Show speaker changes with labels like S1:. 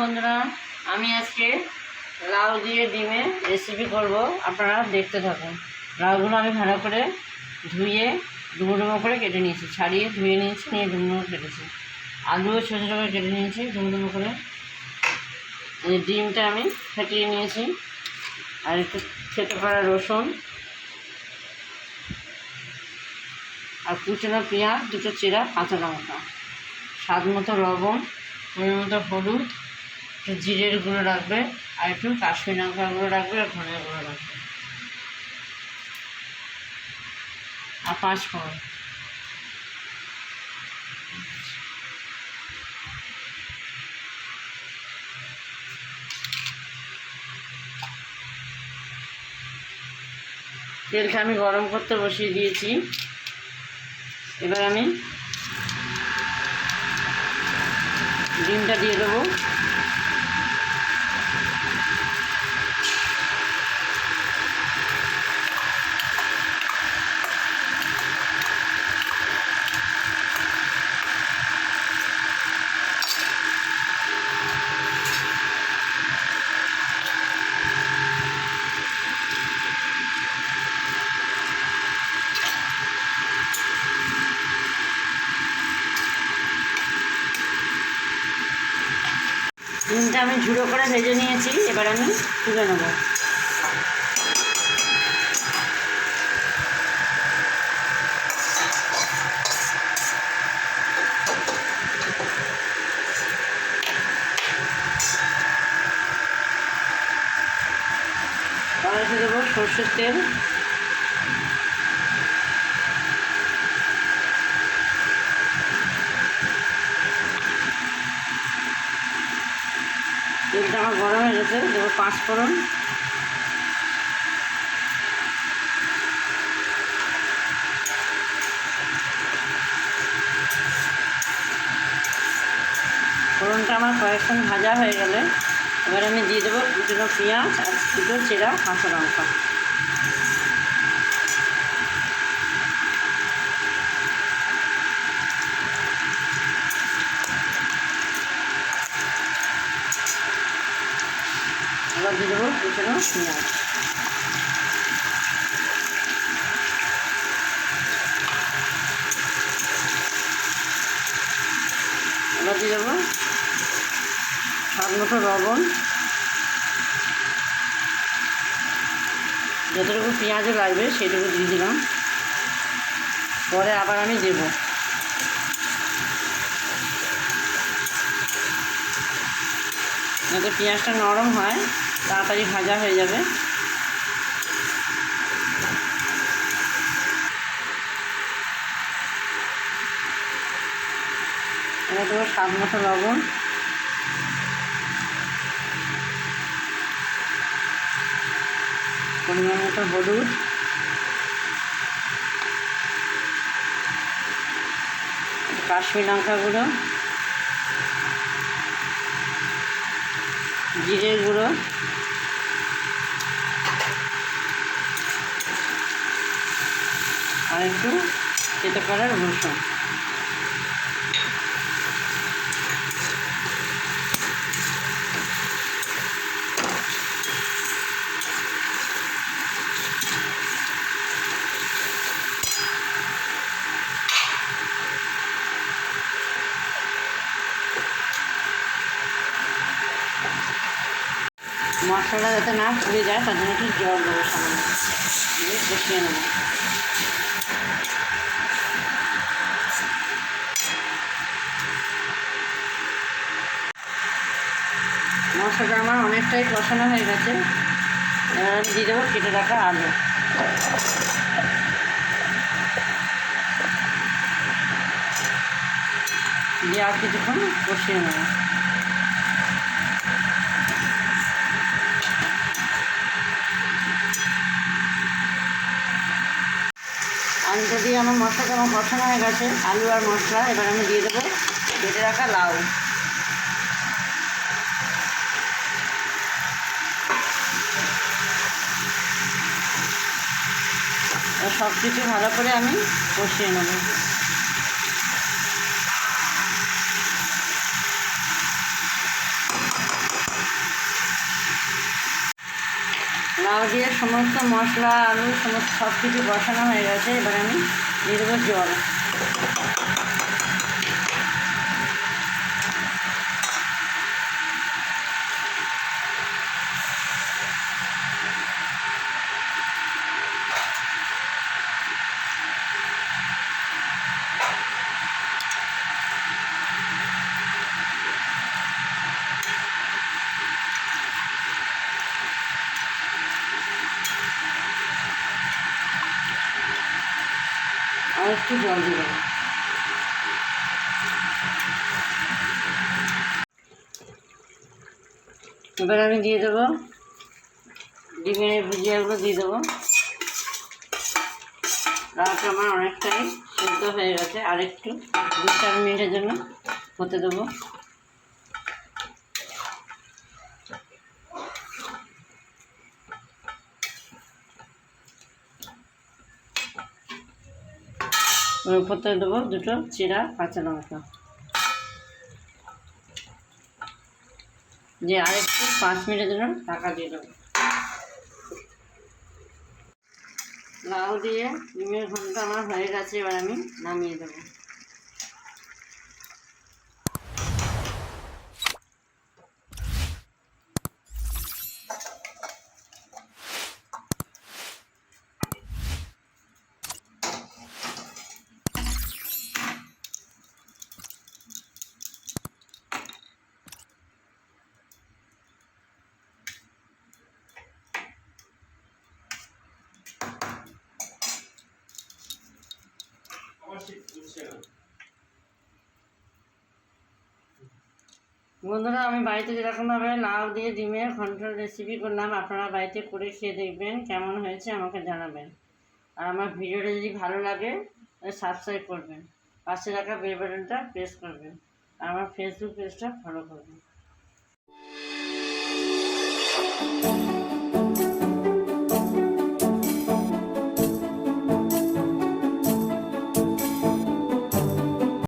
S1: বন্ধুরা, আমি আজকে লাউ দিয়ে ডিমের রেসিপি করব। আপনারা দেখতে থাকুন। লাউগুলো আমি ভালো করে ধুয়ে ডুবো ডুবো করে কেটে নিয়েছি। ছাড়িয়ে ধুয়ে নিয়েছি, নিয়ে ডুবো কেটেছি। আলুও ছোটো ছোটো করে কেটে নিয়েছি ডুবো ডুবো করে। এই ডিমটা আমি ফেটিয়ে নিয়েছি। আর একটু খেতে পারা রসুন আর কুচনো পেঁয়াজ, দুটো চিরা কাঁচা লঙ্কা স্বাদ মতো লবণ। পরিমাণ মতো হলুদ, একটু জিরের গুঁড়ো রাখবে আর একটু কাশ্মীর লঙ্কার গুঁড়ো রাখবে আর ধনের গুঁড়ো রাখবে আর পাঁচ ফোড়ন। তেলটা আমি গরম করতে বসিয়ে দিয়েছি। এবার আমি ডিমটা দিয়ে দেবো। ডিমটা আমি ঝুড়ো করে ভেজে নিয়েছি এবার আমি তুলে নেব। দেবো সর্ষের তেল তেলটা আমার গরম হয়ে গেছে দেবো পাঁচ ফোড়ন। ফোড়নটা আমার কয়েকক্ষণ ভাজা হয়ে গেলে, এবার আমি দিয়ে দেবো দুটো পেঁয়াজ আর দুটো চেরা কাঁচা লঙ্কা এবার দিয়ে দেবো কুচনো পেঁয়াজ। এবার দিয়ে দেবো স্বাদ মতো লবণ। যতটুকু পেঁয়াজও লাগবে সেটুকু দিয়ে দিলাম। পরে আবার আমি দেবো। যাতে পেঁয়াজটা নরম হয়। তাড়াতাড়ি ভাজা হয়ে যাবে। এবার দেবো স্বাদ মতো লবণ। পরিমাণ মতো হলুদ। কাশ্মীর লঙ্কা গুঁড়ো জিরের গুঁড়ো। আর একটু খেতে পারার রসুন মশলাটা যাতে না পুড়ে যায়, তার জন্য একটু জল দেবো সামনে কষিয়ে নেব মশলাটা অনেকটাই কষানো হয়ে গেছে। এবার আমি দিয়ে দেবো কেটে রাখা আলু। দিয়ে আর কিছুক্ষণ কষিয়ে নেব। আলুটা দিয়ে আমার মশলাটা আমার কষানো হয়ে গেছে। আলু আর মশলা এবার আমি দিয়ে দেবো কেটে রাখা লাউ। সব কিছু ভালো করে আমি কষিয়ে নেব। লাউ দিয়ে সমস্ত মশলা, আলু, সমস্ত সব কিছু বসানো হয়ে গেছে। এবার আমি নির্ভর জল। আর একটু জল দিয়ে দেবো এবার আমি দিয়ে দেবো ডিমের ভুজিয়াগুলো দিয়ে দেবো। রাত আমার অনেকটাই সেদ্ধ হয়ে গেছে, আরেকটু দু চার মিনিটের জন্য হতে দেবো। থেকে দেবো, দুটো চিরা কাঁচা লঙ্কা। যে আরেকটু পাঁচ মিনিটের জন্য টাকা দিয়ে দেবো। লাউ দিয়ে ডিমের ঘণ্টা আমার হয়ে গেছে, এবার আমি নামিয়ে দেবো। বন্ধুরা, আমি বাড়িতে যেরকমভাবে লাউ দিয়ে ডিমের ঘণ্টার রেসিপি করলাম, আপনারা বাড়িতে করে খেয়ে দেখবেন কেমন হয়েছে, আমাকে জানাবেন। আর আমার ভিডিওটা যদি ভালো লাগে সাবস্ক্রাইব করবেন। পাশে রাখা বেল বাটনটা প্রেস করবেন। আর আমার ফেসবুক পেজটা ফলো করবেন।